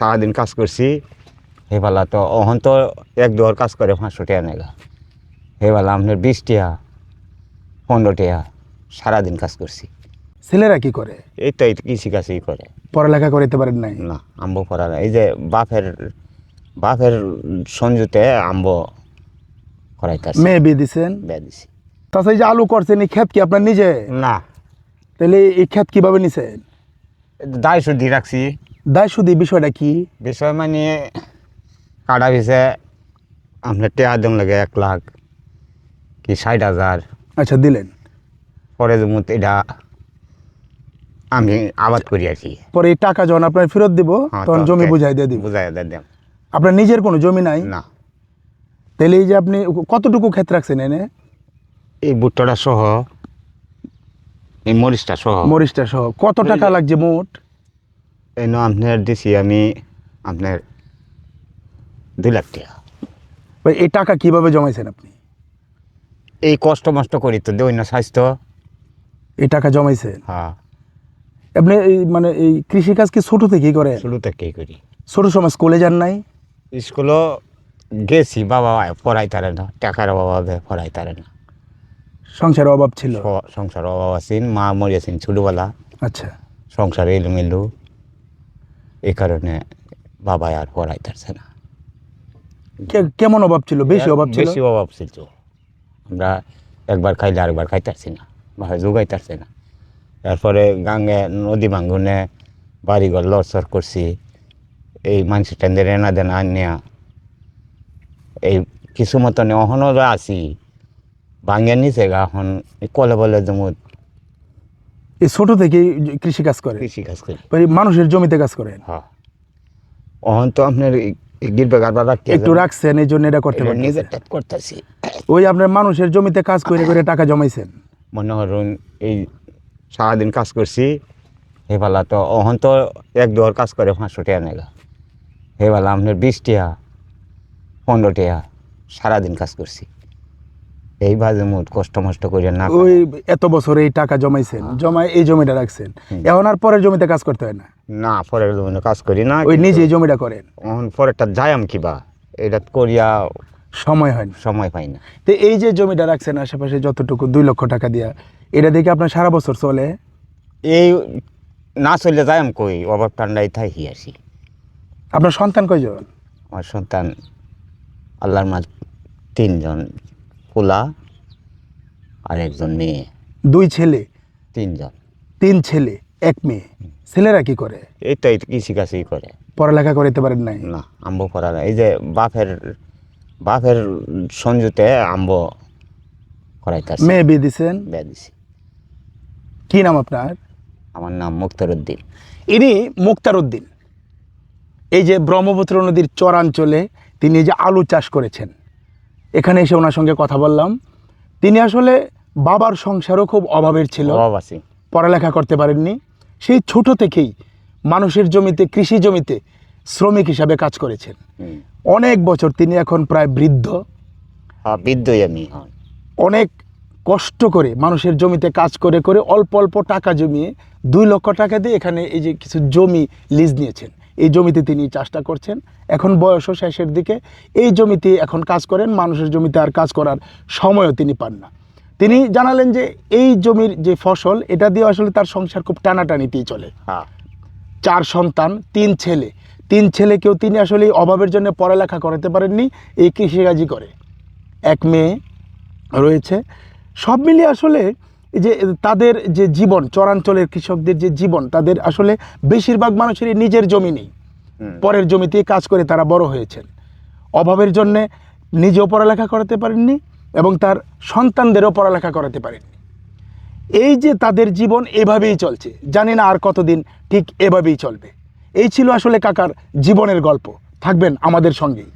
সারাদিন কাজ করছি হেবেলা তো অহন তো এক দুয়ার কাজ করে পাঁচশো টাকা নেগা। হেবেলা আপনার বিশ টাকা পনেরো টাকা সারাদিন কাজ করছি। ছেলেরা কি করে? এই তো কৃষি কাজই করে। পড়ালেখা করিতে পারেন নাই? না আম্ব না। এই যে বাপের বাপের সঞ্জুতে আম্ব করাইতেছে। মেয়ে বিয়ে দিছেন? বেয়া দিছি। তাছাড়া যে আলু করছেন এই ক্ষেত কি আপনার নিজে? না। তাহলে এই ক্ষেত কীভাবে নিছেন? দায় শুদ্ধি রাখছি। দায় সুদি বিষয়টা কি? বিষয় মানে কাটা ভিসে আপনার টেয়া দিন লাগে এক লাখ কি ষাট হাজার। আচ্ছা দিলেন। পরে যেমন এটা আমি আবাদ করি আর কি। পরে এই টাকা যখন আপনার ফেরত দিব হ্যাঁ, তখন জমি বুঝাই দিয়ে দিব। বুঝাই দিয়ে দিলাম আপনার নিজের কোনো জমি নাই? না। তাহলে এই যে আপনি কতটুকু ক্ষেত রাখছেন এনে? এই ভুট্টাটা সহ এই মরিচটা সহ। মরিচটা সহ। কত টাকা লাগছে মোট? এই ন আপনার দিছি আমি আপনার দুই লাখ টাকা। ভাই, এই টাকা কীভাবে জমাইছেন আপনি? এই কষ্ট মষ্ট করি তো না স্বাস্থ্য। এই টাকা জমাইছেন? হ্যাঁ। আপনি এই মানে এই কৃষিকাজ কি ছোট থেকেই করে শুরু থেকেই করি। ছোট সময় স্কুলে যান নাই? স্কুলও গেছি বাবা পড়াই তারে না টাকার অভাবে পড়াই তারে না। সংসারের অভাব ছিল? সংসার অভাব আছেন মা মরিয়াছেন ছোটোবেলা। আচ্ছা। সংসারে সংসার এলোমেলো। এই কারণে বাবা আর পড়াই তারছে না। কে- কেমন অভাব ছিল? বেশি অভাব ছিল? বেশি অভাব ছিল। আমরা একবার খাইলে আরেকবার খাইতারছি না বা যোগাইতারছে না। তারপরে গাঙ্গে নদী ভাঙ্গনে বাড়িঘর লড়চড় করছি এই মানুষের টেন্দের এনা দেনা আনিয়া। এই কিছু মতন অহনও আছি ভাঙ্গে নিচে গা এখন কলে বলে যেমন এই ছোট থেকেই কৃষি কাজ করে। কৃষি কাজ করি। ভাই, মানুষের জমিতে কাজ করেন হ্যাঁ। অহন তো আপনার একটু রাখছেন এই জন্য এটা করতে পারেন করতেছি। ওই আপনার মানুষের জমিতে কাজ করে করে টাকা জমাইছেন। মনে হরুন এই সারাদিন কাজ করছি হেবেলা তো অহন তো এক দুয়ার কাজ করে পাঁচশো টাকা নেগা। হেবেলা আপনার বিশ টাকা পনেরো টাকা সারাদিন কাজ করছি। এই বাজে মুট কষ্ট মষ্ট করে না ওই এত বছর এই টাকা জমাইছেন জমায় এই জমিটা রাখছেন। এখন আর পরের জমিতে কাজ করতে হয় না? না পরের জমিনে কাজ করি না ওই নিজে জমিটা করেন? অহন পরেরটা যাইম কিবা? এটা করিয়া সময় হয় না। সময় পাই না। তো এই যে জমিটা রাখছেন আশেপাশে যতটুকু দুই লক্ষ টাকা দিয়া এটা দেখে আপনার সারা বছর চলে? এই না চললে যাইম কই? অভাব ঠান্ডায় থাকি আসি। আপনার সন্তান কয়জন? আমার সন্তান আল্লাহর মাঝ তিনজন। পোলা আর একজন মেয়ে। দুই ছেলে? তিনজন। তিন ছেলে এক মেয়ে। ছেলেরা কি করে? এই তো এই কৃষি কাজই করে। পড়ালেখা করিতে পারেন নাই? না আম্ব না। এই যে বাপের বাপের সঞ্জুতে আম্ব করাইতেছে। মেয়ে বিয়ে দিছেন? বিয়া দিছি। কি নাম আপনার? আমার নাম মুক্তার উদ্দিন ইনি মুক্তার উদ্দিন এই যে ব্রহ্মপুত্র নদীর চরাঞ্চলে তিনি এই যে আলু চাষ করেছেন এখানে এসে ওনার সঙ্গে কথা বললাম। তিনি আসলে বাবার সংসারও খুব অভাবের ছিল। পড়ালেখা করতে পারেননি। সেই ছোট থেকেই মানুষের জমিতে কৃষি জমিতে শ্রমিক হিসাবে কাজ করেছেন। অনেক বছর তিনি এখন প্রায় বৃদ্ধ। হ্যাঁ বিদ্যই আমি অনেক কষ্ট করে মানুষের জমিতে কাজ করে করে অল্প অল্প টাকা জমিয়ে দুই লক্ষ টাকা দিয়ে এখানে এই যে কিছু জমি লিজ নিয়েছেন। এই জমিতে তিনি চাষটা করছেন। এখন বয়সও শেষের দিকে। এই জমিতে এখন কাজ করেন মানুষের জমিতে আর কাজ করার সময়ও তিনি পান না। তিনি জানালেন যে এই জমির যে ফসল এটা দিয়ে আসলে তার সংসার খুব টানাটানিতেই চলে। হ্যাঁ। চার সন্তান তিন ছেলে। তিন ছেলেকেও তিনি আসলে এই অভাবের জন্য পড়ালেখা করাতে পারেননি এই কৃষিকাজই করে। এক মেয়ে রয়েছে। সব মিলিয়ে আসলে যে তাদের যে জীবন চরাঞ্চলের কৃষকদের যে জীবন তাদের আসলে বেশিরভাগ মানুষেরই নিজের জমি নেই। পরের জমিতে কাজ করে তারা বড় হয়েছেন। অভাবের জন্যে নিজেও পড়ালেখা করাতে পারেননি এবং তার সন্তানদেরও পড়ালেখা করাতে পারেননি। এই যে তাদের জীবন এভাবেই চলছে জানি না আর কতদিন ঠিক এভাবেই চলবে। এই ছিল আসলে কাকার জীবনের গল্প। থাকবেন আমাদের সঙ্গেই।